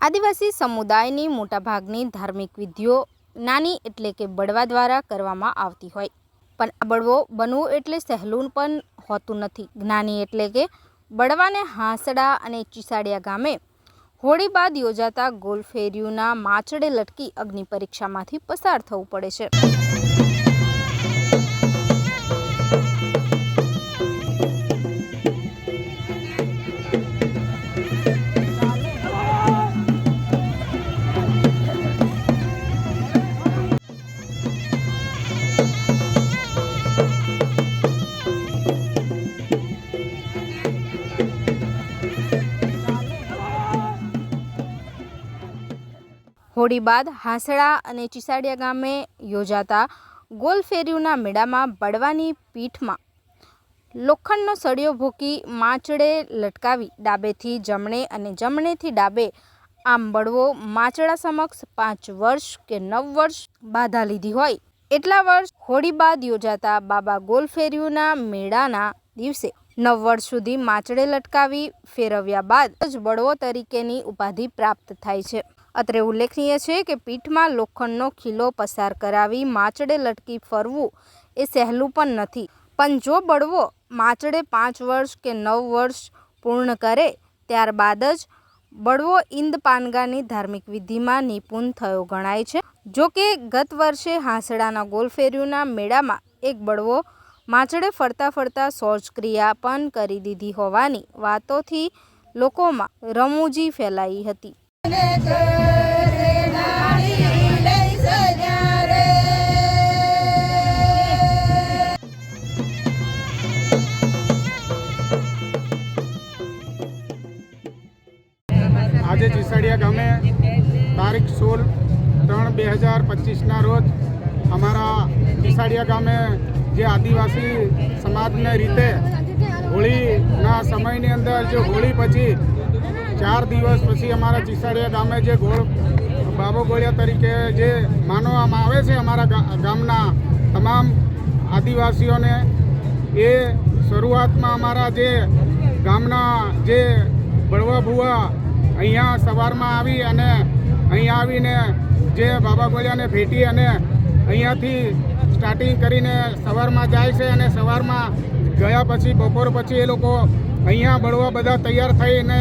આદિવાસી સમુદાયની મોટાભાગની ધાર્મિક વિધિઓ નાની એટલે કે બળવા દ્વારા કરવામાં આવતી હોય. પણ આ બળવો બનવું એટલે સહેલું પણ હોતું નથી. જ્ઞાની એટલે કે બળવાને હાંસડા અને ચીસાડિયા ગામે હોળી બાદ યોજાતા ગોલફેરીઓના માચડે લટકી અગ્નિ પરીક્ષામાંથી પસાર થવું પડે છે. હોળી બાદ હાંસડા અને ચિસાડિયા ગામે યોજાતા ગોલફેરીઓના મેળામાં બળવાની પીઠમાં લોખંડનો સળિયો ભૂકી માચડે લટકાવી ડાબેથી જમણે અને જમણેથી ડાબે આમ બળવો માચડા સમક્ષ પાંચ વર્ષ કે નવ વર્ષ બાધા લીધી હોય. એટલા વર્ષ હોળી બાદ યોજાતા બાબા ગોલફેરીઓના મેળાના દિવસે નવ વર્ષ સુધી માચડે લટકાવી ફેરવ્યા બાદ જ બળવો તરીકેની ઉપાધિ પ્રાપ્ત થાય છે. અત્રે ઉલ્લેખનીય છે કે પીઠમાં લોખંડનો ખીલો પસાર કરાવી માચડે લટકી ફરવું એ સહેલું પણ નથી. પણ જો બળવો માચડે પાંચ વર્ષ કે નવ વર્ષ પૂર્ણ કરે, ત્યારબાદ જ બળવો ઇંદ પાનગાની ધાર્મિક વિધિમાં નિપુણ થયો ગણાય છે. જો કે ગત વર્ષે હાંસડાના ગોલફેરીઓના મેળામાં એક બળવો માચડે ફરતા ફરતા શૌચક્રિયા પણ કરી દીધી હોવાની વાતોથી લોકોમાં રમૂજી ફેલાઈ હતી. આજે ચીસડિયા ગામે તારીખ સોળ ત્રણ બે હજાર પચીસના રોજ અમારા ચીસડિયા ગામે જે આદિવાસી સમાજને રીતે હોળીના સમયની અંદર જે હોળી પછી ચાર દિવસ પછી અમારા ચીસાડિયા ગામે જે ગોળ, બાબો ગોળિયા તરીકે જે માનવામાં આવે છે અમારા ગામના તમામ આદિવાસીઓને, એ શરૂઆતમાં અમારા જે ગામના જે બળવા ભુવા અહીંયા સવારમાં આવી અને અહીંયા આવીને જે બાબા ગોળિયાને ભેટી અને અહીંયાથી સ્ટાર્ટિંગ કરીને સવારમાં જાય છે અને સવારમાં ગયા પછી બપોર પછી એ લોકો અહીંયા બળવા બધા તૈયાર થઈને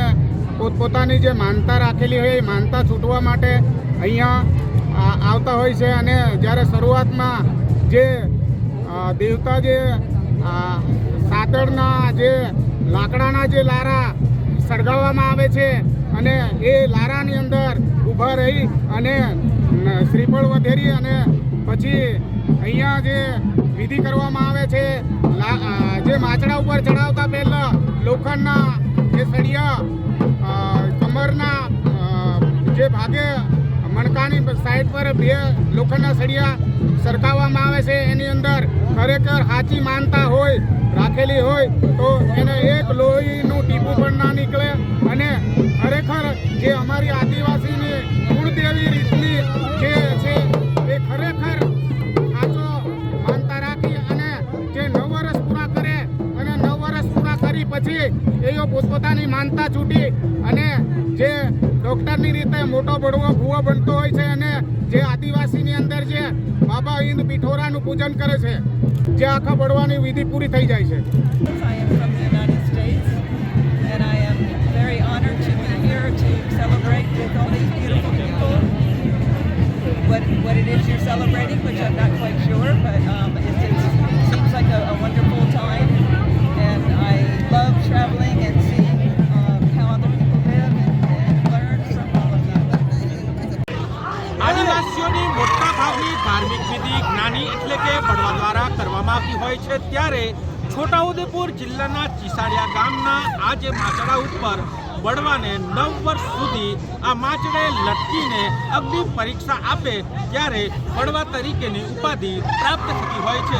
પોતપોતાની જે માનતા રાખેલી હોય એ માનતા છૂટવા માટે અહીંયા આવતા હોય છે અને જ્યારે શરૂઆતમાં જે દેવતા જે સાતડના જે લાકડાના જે લારા સળગાવવામાં આવે છે અને એ લારાની અંદર ઊભા રહી અને શ્રીફળ વધેરી અને પછી અહીંયા જે વિધિ કરવામાં આવે છે જે માચડા ઉપર ચડાવતા પહેલાં લોખંડના સાઈડ પર બે લોખંડના સળિયા સરકાવવામાં આવે છે. એની અંદર ખરેખર સાચી માનતા હોય, રાખેલી હોય, તો એને એક લોહીનું ટીપું પણ ના નીકળે. અને ખરેખર જે અમારી આદિવાસીની કુળદેવી રીતની જે છે, એ ખરેખર સાચો માનતા રાખી અને જે નવ વર્ષ પૂરા કરે અને નવ વર્ષ પૂરા કરી પછી એઓ પોતપોતાની માનતા છૂટી અને જે ડૉક્ટરની રીતે મોટો બળવો ભૂવો બનતો હોય છે અને જે આદિવાસીની અંદર જે બાબા હિંદ પિઠોરાનું પૂજન કરે છે જે આખા બળવાની વિધિ પૂરી થઈ જાય છે. What, what it is you're celebrating, which I'm not quite sure, but um, it seems like a, a wonderful time, વિધિ એટલે કે બળવા દ્વારા કરવામાં આવતી હોય છે ત્યારે છોટાઉદેપુર જિલ્લાના ચીસાડિયા ગામના આ જે માચડા ઉપર બળવાને નવ વર્ષ સુધી આ માચડે લટકીને અગ્નિ પરીક્ષા આપે ત્યારે બળવા તરીકેની ઉપાધિ પ્રાપ્ત થતી હોય છે.